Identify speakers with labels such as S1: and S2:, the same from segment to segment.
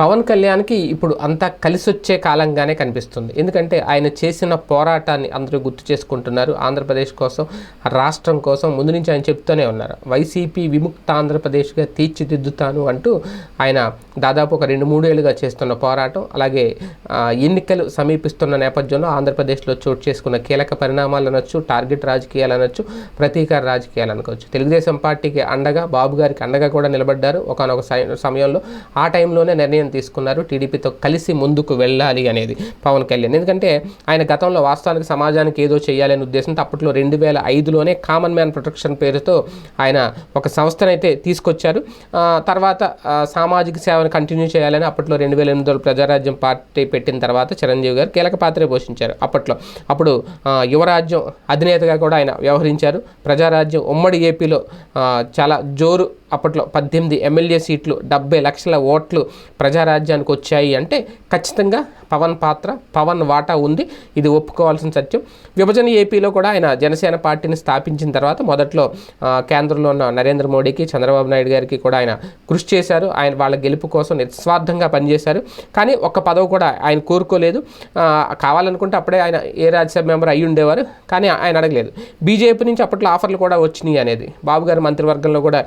S1: పవన్ కళ్యాణ్కి ఇప్పుడు అంతా కలిసి వచ్చే కాలంగానే కనిపిస్తుంది. ఎందుకంటే ఆయన చేసిన పోరాటాన్ని అందరూ గుర్తు చేసుకుంటున్నారు. ఆంధ్రప్రదేశ్ కోసం రాష్ట్రం కోసం ముందు నుంచి ఆయన చెప్తూనే ఉన్నారు. వైసీపీ విముక్త ఆంధ్రప్రదేశ్గా తీర్చిదిద్దుతాను అంటూ ఆయన దాదాపు ఒక రెండు మూడేళ్ళుగా చేస్తున్న పోరాటం అలాగే ఎన్నికలు సమీపిస్తున్న నేపథ్యంలో ఆంధ్రప్రదేశ్లో చోటు చేసుకున్న కీలక పరిణామాలు అనొచ్చు టార్గెట్ రాజకీయాలు అనొచ్చు ప్రతీకార రాజకీయాలు అనుకోవచ్చు. తెలుగుదేశం పార్టీకి అండగా బాబు గారికి అండగా కూడా నిలబడ్డారు. ఒకనొక సమయంలో ఆ టైంలోనే నిర్ణయం తీసుకున్నారు. టీడీపీతో కలిసి ముందుకు వెళ్ళాలి అనేది పవన్ కళ్యాణ్. ఎందుకంటే ఆయన గతంలో వాస్తవానికి సమాజానికి ఏదో చేయాలనే ఉద్దేశంతో అప్పట్లో రెండు వేల ఐదులోనే కామన్ మ్యాన్ ప్రొటెక్షన్ పేరుతో ఆయన ఒక సంస్థనైతే తీసుకొచ్చారు. తర్వాత సామాజిక సేవను కంటిన్యూ చేయాలని అప్పట్లో రెండు వేల ఎనిమిదిలో ప్రజారాజ్యం పార్టీ పెట్టిన తర్వాత చిరంజీవి గారు కీలక పాత్ర పోషించారు అప్పట్లో. అప్పుడు యువరాజ్యం అధినేతగా కూడా ఆయన వ్యవహరించారు. ప్రజారాజ్యం ఉమ్మడి ఏపీలో చాలా జోరు. అప్పట్లో పద్దెనిమిది ఎమ్మెల్యే సీట్లు డెబ్బై లక్షల ఓట్లు ప్రజారాజ్యానికి వచ్చాయి అంటే ఖచ్చితంగా పవన్ పాత్ర పవన్ వాటా ఉంది. ఇది ఒప్పుకోవాల్సిన సత్యం. విభజన ఏపీలో కూడా ఆయన జనసేన పార్టీని స్థాపించిన తర్వాత మొదట్లో కేంద్రంలో ఉన్న నరేంద్ర మోడీకి చంద్రబాబు నాయుడు గారికి కూడా ఆయన కృషి చేశారు. ఆయన వాళ్ళ గెలుపు కోసం నిస్వార్థంగా పనిచేశారు. కానీ ఒక్క పదవి కూడా ఆయన కోరుకోలేదు. కావాలనుకుంటే అప్పుడే ఆయన ఏ రాజ్యసభ మెంబర్ అయి ఉండేవారు. కానీ ఆయన అడగలేదు. బీజేపీ నుంచి అప్పట్లో ఆఫర్లు కూడా వచ్చినాయి అనేది. బాబు గారి మంత్రివర్గంలో కూడా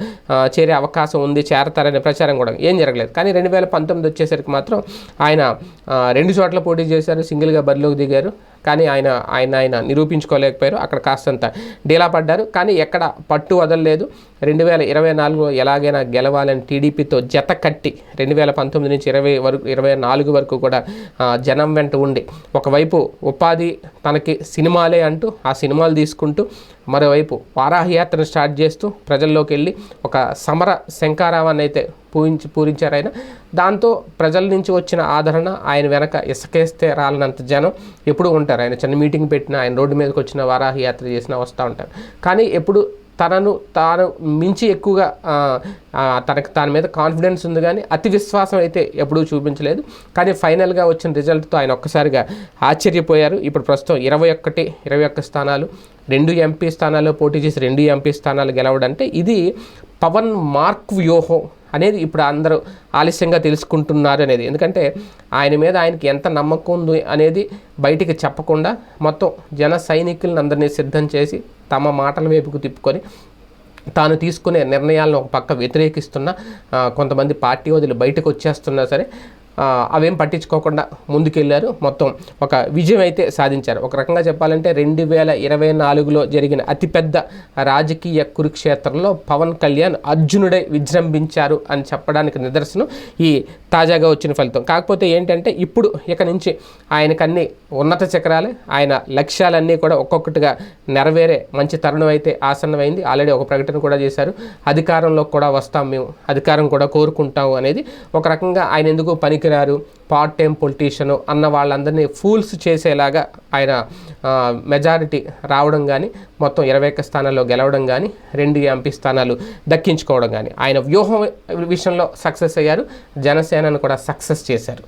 S1: చేరే అవకాశం ఉంది చేరతారనే ప్రచారం కూడా ఏం జరగలేదు. కానీ రెండు వేల పంతొమ్మిది వచ్చేసరికి మాత్రం ఆయన రెండు చోట్ల పోటీ చేశారు సింగిల్గా బరిలోకి దిగారు. కానీ ఆయన ఆయన ఆయన నిరూపించుకోలేకపోయారు. అక్కడ కాస్తంత డీలా పడ్డారు. కానీ ఎక్కడ పట్టు వదలలేదు. రెండు వేల ఇరవై నాలుగులో ఎలాగైనా గెలవాలని టీడీపీతో జత కట్టి రెండు వేల పంతొమ్మిది నుంచి ఇరవై వరకు ఇరవై నాలుగు వరకు కూడా జనం వెంట ఉండి ఒకవైపు ఉపాధి తనకి సినిమాలే అంటూ ఆ సినిమాలు తీసుకుంటూ మరోవైపు వారాహయాత్రను స్టార్ట్ చేస్తూ ప్రజల్లోకి వెళ్ళి ఒక సమర శంకారావాన్ని అయితే పూరించి పూరించారు ఆయన. దాంతో ప్రజల నుంచి వచ్చిన ఆదరణ ఆయన వెనక ఇసుకేస్తే రాలనంత జనం ఎప్పుడూ ఉంటారు. ఆయన చిన్న మీటింగ్ పెట్టినా ఆయన రోడ్డు మీదకి వచ్చిన వారాహి యాత్ర చేసినా వస్తూ ఉంటారు. కానీ ఎప్పుడు తనను తాను మించి ఎక్కువగా తనకు తన మీద కాన్ఫిడెన్స్ ఉంది కానీ అతి విశ్వాసం అయితే ఎప్పుడూ చూపించలేదు. కానీ ఫైనల్గా వచ్చిన రిజల్ట్తో ఆయన ఒక్కసారిగా ఆశ్చర్యపోయారు. ఇప్పుడు ప్రస్తుతం ఇరవై ఒక్కటి ఇరవై ఒక్క స్థానాలు రెండు ఎంపీ స్థానాల్లో పోటీ చేసి రెండు ఎంపీ స్థానాలు గెలవడంటే ఇది పవన్ మార్క్ వ్యూహం. అనేది ఇప్పుడు అందరూ ఆలస్యంగా తెలుసుకుంటున్నారు అనేది. ఎందుకంటే ఆయన మీద ఆయనకి ఎంత నమ్మకం ఉంది అనేది బయటికి చెప్పకుండా మొత్తం జన సైనికులను అందరినీ సిద్ధం చేసి తమ మాటల వైపుకు తిప్పుకొని తాను తీసుకునే నిర్ణయాలను ఒక పక్క వ్యతిరేకిస్తున్న కొంతమంది పార్టీ వదిలి బయటకు వచ్చేస్తున్నా సరే అవేం పట్టించుకోకుండా ముందుకెళ్ళారు మొత్తం ఒక విజయం అయితే సాధించారు. ఒక రకంగా చెప్పాలంటే రెండు వేల ఇరవై నాలుగులో జరిగిన అతిపెద్ద రాజకీయ కురుక్షేత్రంలో పవన్ కళ్యాణ్ అర్జునుడై విజృంభించారు అని చెప్పడానికి నిదర్శనం ఈ తాజాగా వచ్చిన ఫలితం. కాకపోతే ఏంటంటే ఇప్పుడు ఇక నుంచి ఆయనకన్నీ ఉన్నత చక్రాలే. ఆయన లక్ష్యాలన్నీ కూడా ఒక్కొక్కటిగా నెరవేరే మంచి తరుణం అయితే ఆసన్నమైంది. ఆల్రెడీ ఒక ప్రకటన కూడా చేశారు. అధికారంలో కూడా వస్తాం మేము అధికారం కూడా కోరుకుంటాము అనేది ఒక రకంగా ఆయన ఎందుకు పనికిరారు పార్ట్ టైం పొలిటీషియను అన్న వాళ్ళందరినీ ఫూల్స్ చేసేలాగా ఆయన మెజారిటీ రావడం కానీ మొత్తం ఇరవై ఒక్క స్థానాల్లో గెలవడం కానీ రెండు ఎంపీ స్థానాలు దక్కించుకోవడం కానీ ఆయన వ్యూహం విషయంలో సక్సెస్ అయ్యారు. జనసేనను కూడా సక్సెస్ చేశారు.